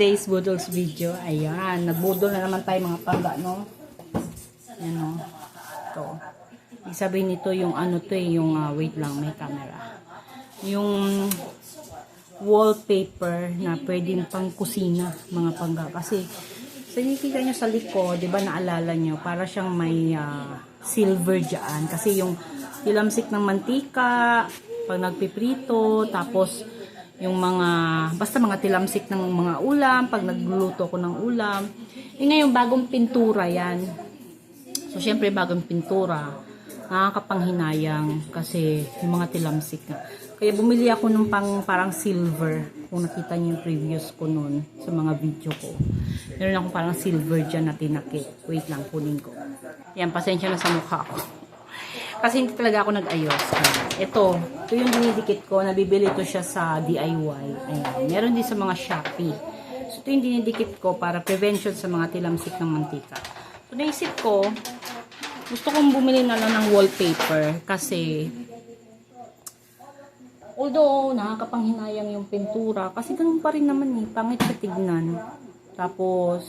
Today's Budol's video, ayan, nagbudol na naman tayo mga pangga, no? Ayan, no? Ito. Ibig sabihin nito yung ano to eh, yung, ah, wait lang, may camera. Yung wallpaper na pwedeng pang kusina, mga pangga. Kasi, sa nakikita nyo sa likod, di ba naalala nyo, para siyang may ah, silver dyan. Kasi yung tilamsik ng mantika, pag nagpiprito, tapos yung mga, basta mga tilamsik ng mga ulam, pag nagluluto ko ng ulam. Yun nga yung bagong pintura yan. So, syempre, bagong pintura, nakakapanghinayang kasi yung mga tilamsik na. Kaya bumili ako ng pang parang silver. Kung nakita niyo yung previous ko noon sa mga video ko. Meron akong parang silver dyan na tinakip. Wait lang, kunin ko. Yan, pasensya na sa mukha ko. Kasi hindi talaga ako nag-ayos. Ito, ito yung dinidikit ko. Nabibili to siya sa DIY. Ayan. Meron din sa mga Shopee. So, ito yung dinidikit ko para prevention sa mga tilamsik ng mantika. So, naisip ko, gusto kong bumili na lang ng wallpaper kasi although nakakapanghinayang yung pintura kasi ganun pa rin naman eh, pangit sa tignan. Tapos,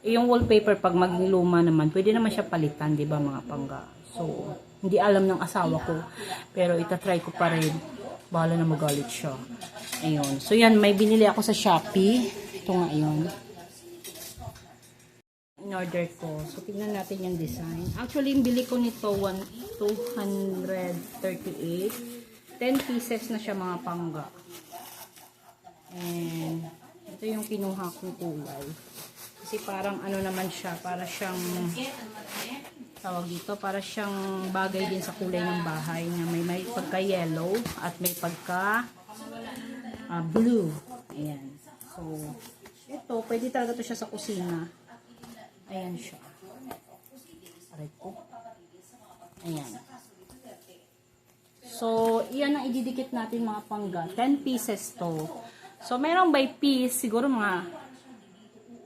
eh, yung wallpaper pag maging naman, pwede naman siya palitan, di ba mga pangga? So, hindi alam ng asawa ko. Pero itatry ko pa rin. Bahala na magalit siya. Ayun. So, yan. May binili ako sa Shopee. Ito nga yun. In-order ko. So, tignan natin yung design. Actually, yung bili ko nito, 1, 238. 10 pieces na siya mga pangga. And, ito yung kinuha kong kulay. Kasi parang ano naman siya, para siyang tawag dito, para siyang bagay din sa kulay ng bahay na may may pagka yellow at may pagka ah, blue. Ayan. So, ito, pwede talaga to siya sa kusina. Ayan siya. Aray ko. Ayan. So, iyan ang ididikit natin mga pangga. 10 pieces to. So, merong by piece, siguro mga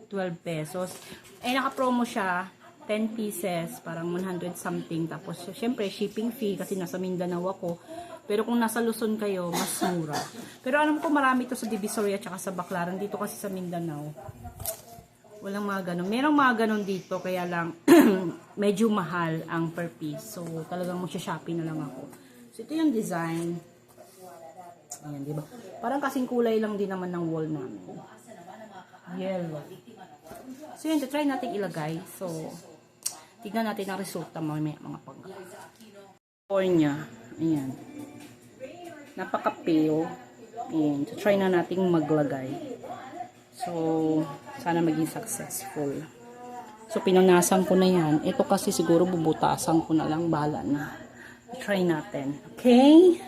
12 pesos. Eh, naka-promo siya, 10 pieces, parang 100 something. Tapos, syempre, shipping fee kasi nasa Mindanao ako. Pero kung nasa Luzon kayo, mas mura. Pero alam ko marami to sa Divisoria at sa Baclaran. Dito kasi sa Mindanao. Walang mga ganun. Merong mga ganun dito, kaya lang medyo mahal ang per piece. So, talagang magsha-shopee na lang ako. So, ito yung design. Ayan, di? Parang kasing kulay lang din naman ng wall namin. Yellow. So, yun, try natin ilagay. So, tignan natin ang resulta mamaya mga pag Core niya. Ayan. Napaka-pale. Ayan. So, try na natin maglagay. So, sana maging successful. So, pinunasan ko na yan. Ito kasi siguro bubutasan ko na lang. Bala na. Try natin. Okay?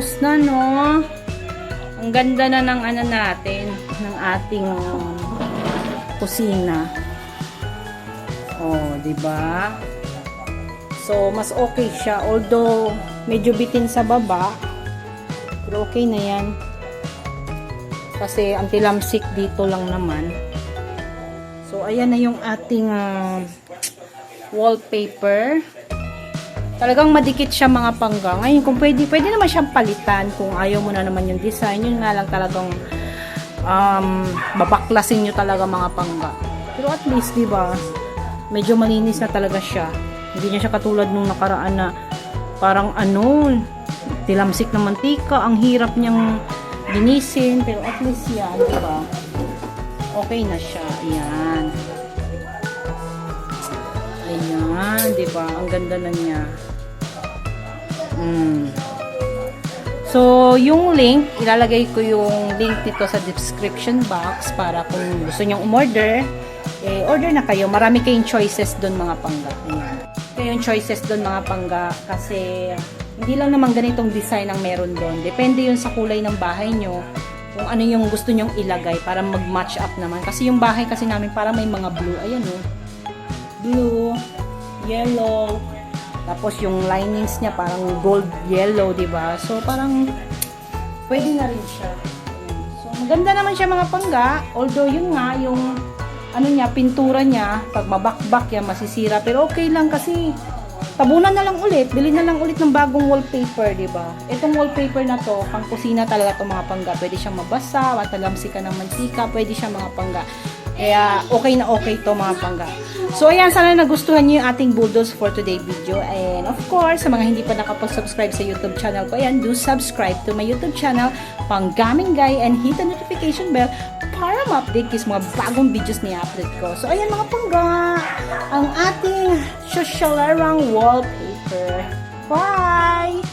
Tapos na, no? Ang ganda na ng ano natin, ng ating um, kusina. Oh, di ba? So, mas okay siya. Although, medyo bitin sa baba. Pero okay na yan. Kasi, anti-lamsik dito lang naman. So, ayan na yung ating ah, wallpaper. Talagang madikit siya mga pangga. Ngayon, kung pwede, pwede naman siyang palitan kung ayaw mo na naman yung design. Yun nga lang talagang um, babaklasin nyo talaga mga pangga. Pero at least, di ba, medyo malinis na talaga siya. Hindi niya siya katulad nung nakaraan na parang ano, tilamsik na mantika. Ang hirap niyang linisin. Pero at least yan, di ba? Okay na siya. Ayan. Ayan, di ba? Ang ganda na niya. Mm. So, yung link, ilalagay ko yung link dito sa description box para kung gusto nyong umorder, eh, order na kayo. Marami kayong choices doon mga pangga. Ayan. Kayong choices doon mga pangga kasi hindi lang naman ganitong design ang meron doon. Depende yun sa kulay ng bahay nyo kung ano yung gusto nyong ilagay para mag-match up naman. Kasi yung bahay kasi namin para may mga blue. Ayan o. Blue, yellow, tapos yung linings niya parang gold yellow, 'di ba? So parang pwede na rin siya. So maganda naman siya mga pangga, although yun nga yung ano niya, pintura niya, pag mabakbak yan, masisira. Pero okay lang kasi tabunan na lang ulit, bili na lang ulit ng bagong wallpaper, 'di ba? Itong wallpaper na to, pang kusina talaga to mga pangga. Pwede siyang mabasa, matalamsi ka ng mantika, pwede siya mga pangga. Kaya okay na okay to mga pangga. So ayan, sana nagustuhan niyo yung ating bulldogs for today video. And of course, sa mga hindi pa nakapag-subscribe sa YouTube channel ko, ayan, do subscribe to my YouTube channel, Panggaming Guy, and hit the notification bell para ma-update sa mga bagong videos na i-upload ko. So ayan mga pangga, ang ating social wallpaper. Bye!